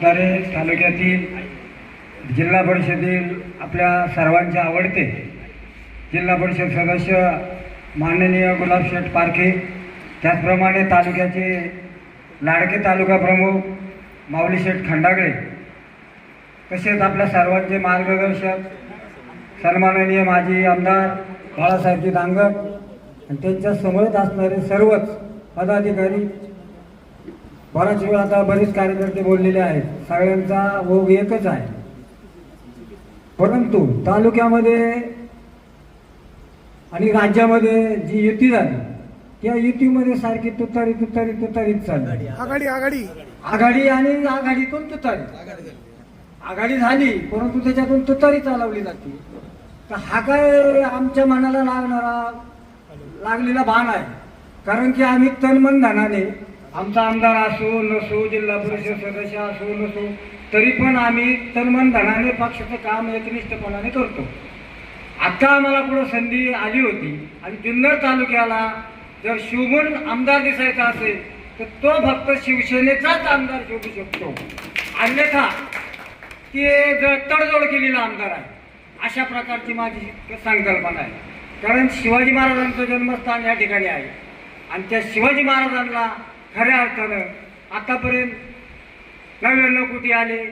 सारे तालुक्यातील जिल्हा परिषदेतील आपल्या सर्वांचे आवडते जिल्हा परिषद सदस्य माननीय गुलाबशेठ पारखे त्याचप्रमाणे तालुक्याचे लाडके तालुका प्रमुख माऊलीशेठ खंडागळे तसेच आपल्या सर्वांचे मार्गदर्शक सन्माननीय माजी आमदार बाळासाहेबजी दांगर आणि त्यांच्यासमोरच असणारे सर्वच पदाधिकारी बराच वेळ आता बरेच कार्यकर्ते बोललेले आहेत. सगळ्यांचा ओघ एकच आहे. परंतु तालुक्यामध्ये आणि राज्यामध्ये जी युती झाली त्या युतीमध्ये सारखी तुतारी तुतारी तुतारीच चालली. आघाडी आघाडी. आघाडी आणि आघाडीतून तुतारी. आघाडी झाली परंतु त्याच्यातून तुतारी चालवली जाते. तर हा काय आमच्या मनाला लागणारा लागलेला भान आहे. कारण की आम्ही तनमन धनाने आमचा आमदार असो नसो जिल्हा परिषद सदस्य असो नसो तरी पण आम्ही तन्मन धनाने पक्षाचं काम एकनिष्ठपणाने करतो. आता आम्हाला पुढं संधी आली होती आणि जुन्नर तालुक्याला जर शिवगुण आमदार दिसायचा असेल तर तो फक्त शिवसेनेचाच आमदार शोधू शकतो. अन्यथा ते जर तडजोड केलेला आमदार आहे अशा प्रकारची माझी संकल्पना आहे. कारण शिवाजी महाराजांचं जन्मस्थान या ठिकाणी आहे. आणि त्या शिवाजी महाराजांना खऱ्या अर्थानं आतापर्यंत नव्याण्णव कोटी आले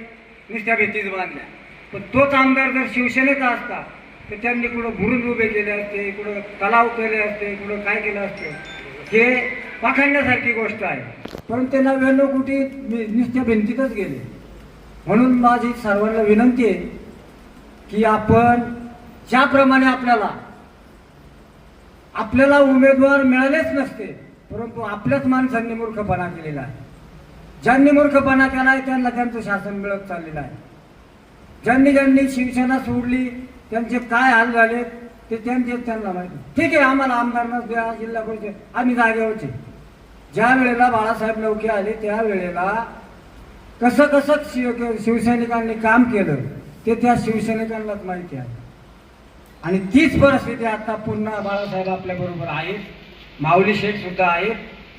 नुसत्या भीतीच बांधल्या. पण तोच आमदार जर शिवसेनेचा असता तर त्यांनी कुठं भुरून उभे केले असते कुठं तलाव केले असते कुठं काय केलं असते हे पाखडण्यासारखी गोष्ट आहे. पण ते नव्याण्णव कोटी नुसत्या भिंतीतच गेले. म्हणून माझी सर्वांना विनंती आहे की आपण ज्याप्रमाणे आपल्याला आपल्याला उमेदवार मिळालेच नसते परंतु आपल्याच माणसांनी मूर्खपणा केलेला आहे. ज्यांनी मूर्खपणा केला आहे त्यांना त्यांचं शासन मिळत चाललेलं आहे. ज्यांनी ज्यांनी शिवसेना सोडली त्यांचे काय हाल झाले ते त्यांचे त्यांना माहिती ठीक आहे आम्हाला आमदारनाच द्या जिल्हा परिषद आम्ही जागेवरचे. ज्या वेळेला बाळासाहेब नौके आले त्या वेळेला कसं कसं शिव शिवसैनिकांनी काम केलं ते त्या शिवसैनिकांनाच माहिती आहे. आणि तीच परिस्थिती आता पुन्हा बाळासाहेब आपल्याबरोबर आहेत. माऊली शेठ सुद्धा आहेत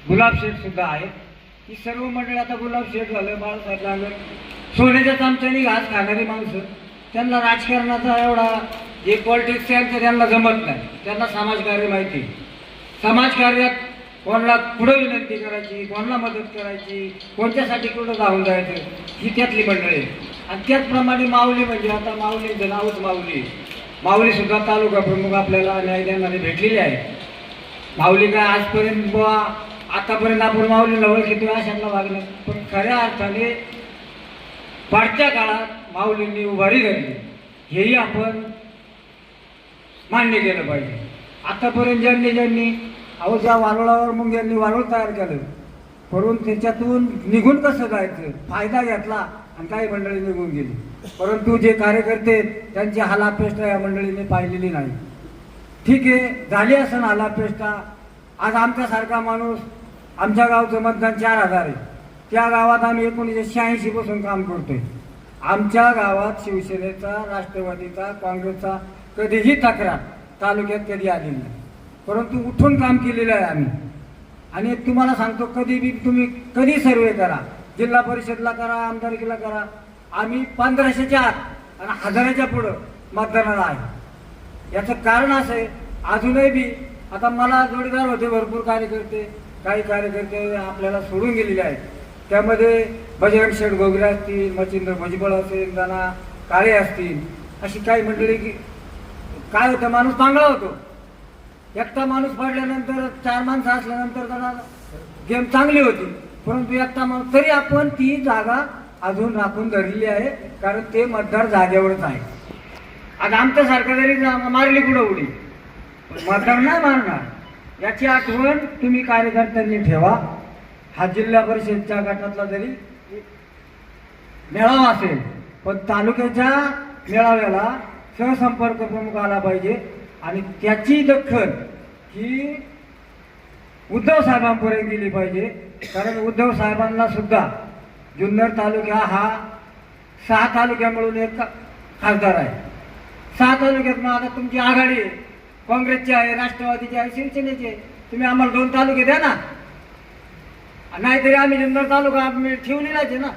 गुलाब शेठ सुद्धा आहेत. ही सर्व मंडळी आता गुलाब शेठ झालं बाळासाहेब लागलं. सोन्याच्या चमच्याने घास खाणारी माणसं. त्यांना राजकारणाचा एवढा जे पॉलिटिक्स त्यांचं त्यांना जमत नाही. त्यांना समाजकार्य माहिती समाजकार्यात कोणाला पुढं विनंती करायची कोणाला मदत करायची कोणत्यासाठी कुठं जाऊन जायचं ही त्यातली मंडळी आहे. आणि त्याचप्रमाणे माऊली म्हणजे आता माऊली नावच माऊली माऊलीसुद्धा तालुका प्रमुख आपल्याला न्याय देणारे भेटलेले आहे माऊली काय आजपर्यंत बुवा आतापर्यंत आपण माऊलीला ओळखितो अशांना वागलं पण खऱ्या अर्थाने पाठच्या काळात माऊलींनी उभारी धरली. हेही आपण मान्य केलं पाहिजे. आतापर्यंत ज्यांनी ज्यांनी अहो ज्या वारुळावर मग ज्यांनी वारुळ तयार केलं परंतु त्याच्यातून निघून कसं जायचं? फायदा घेतला आणि काही मंडळी निघून गेली. परंतु जे कार्यकर्ते त्यांची हालापेष्टा या मंडळीने पाहिलेली नाही. ठीक आहे झाली असं हालापेष्टा आज आमच्यासारखा माणूस आमच्या गावचं मतदान चार हजार आहे. त्या गावात आम्ही एकोणीसशे शहाऐंशी पासून काम करतोय. आमच्या गावात शिवसेनेचा राष्ट्रवादीचा काँग्रेसचा कधीही तक्रार तालुक्यात कधी आली नाही. परंतु उठून काम केलेलं आहे आम्ही. आणि तुम्हाला सांगतो कधी बी तुम्ही कधी सर्वे करा. जिल्हा परिषदला करा आमदारकीला करा. आम्ही पंधराशेच्या आत आणि हजाराच्या पुढं मतदानाला आहे. याचं कारण असं आहे. अजूनही बी आता मला जोडीदार होते भरपूर कार्यकर्ते काही कार्यकर्ते आपल्याला सोडून गेलेले आहेत. त्यामध्ये बजरंग शेठ गोगरे असतील मच्छिंद्र भुजबळ असेल दाना काळे असतील अशी काही मंडळी की काय होतं माणूस चांगला होतो. एकटा माणूस पडल्यानंतर चार माणसं असल्यानंतर त्यांना गेम चांगली होती. परंतु एकटा माणूस तरी आपण ती जागा अजून राखून धरलेली आहे कारण ते मतदार जागेवरच आहे आता आमच्यासारखं जरी जा- मारली कुठं उडी? पण मतदार नाही मारणार. याची आठवण तुम्ही कार्यकर्त्यांनी ठेवा. हा जिल्हा परिषदच्या गटातला जरी मेळावा असेल पण तालुक्याच्या मेळाव्याला सहसंपर्क प्रमुख आला पाहिजे. आणि त्याची दखल ही उद्धव साहेबांपर्यंत गेली पाहिजे. कारण उद्धव साहेबांना सुद्धा जुन्नर तालुका हा सहा तालुक्या मिळून एक खासदार आहे. सहा तालुक्यात मग आता तुमची आघाडी आहे. काँग्रेसची आहे राष्ट्रवादीची आहे शिवसेनेची आहे. तुम्ही आम्हाला दोन तालुके द्या ना. नाहीतरी आम्ही जुन्नर तालुका आम्ही ठेवलेलाच आहे ना.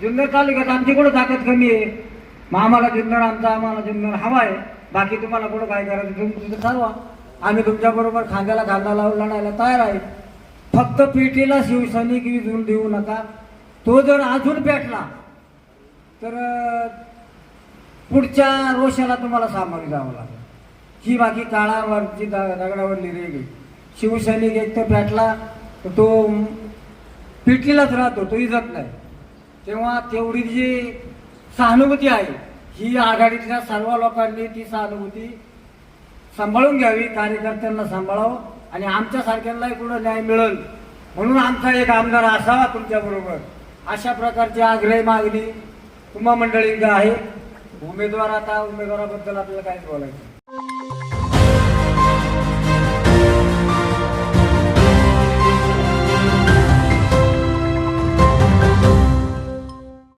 जुन्नर तालुक्यात आमची कुठं ताकद कमी आहे? मग आम्हाला जुन्नर आमचा आम्हाला जुन्नर हवा आहे. बाकी तुम्हाला कुठं काय करायचं? तुम्ही तुमचं ठरवा आम्ही तुमच्याबरोबर खांद्याला खांदा लावून लढायला तयार आहे. फक्त पेटीला शिवसैनिक विजून देऊ नका. तो जर अजून पेटला तर पुढच्या रोषाला तुम्हाला सामोरे जावं लागेल. ही बाकी काळावरची दगडावरली रेग आहे शिवसैनिक एक तर भेटला तर तो पिटलेलाच राहतो तो इजत नाही. तेव्हा तेवढी जी सहानुभूती आहे ही आघाडीतल्या सर्व लोकांनी ती सहानुभूती सांभाळून घ्यावी कार्यकर्त्यांना सांभाळावं आणि आमच्यासारख्यांनाही कुठं न्याय मिळेल. म्हणून आमचा एक आमदार असावा तुमच्याबरोबर अशा प्रकारची आग्रही मागणी तुम्हा मंडळींना आहे. उमेदवार आता उमेदवाराबद्दल आपल्याला काहीच बोलायचं?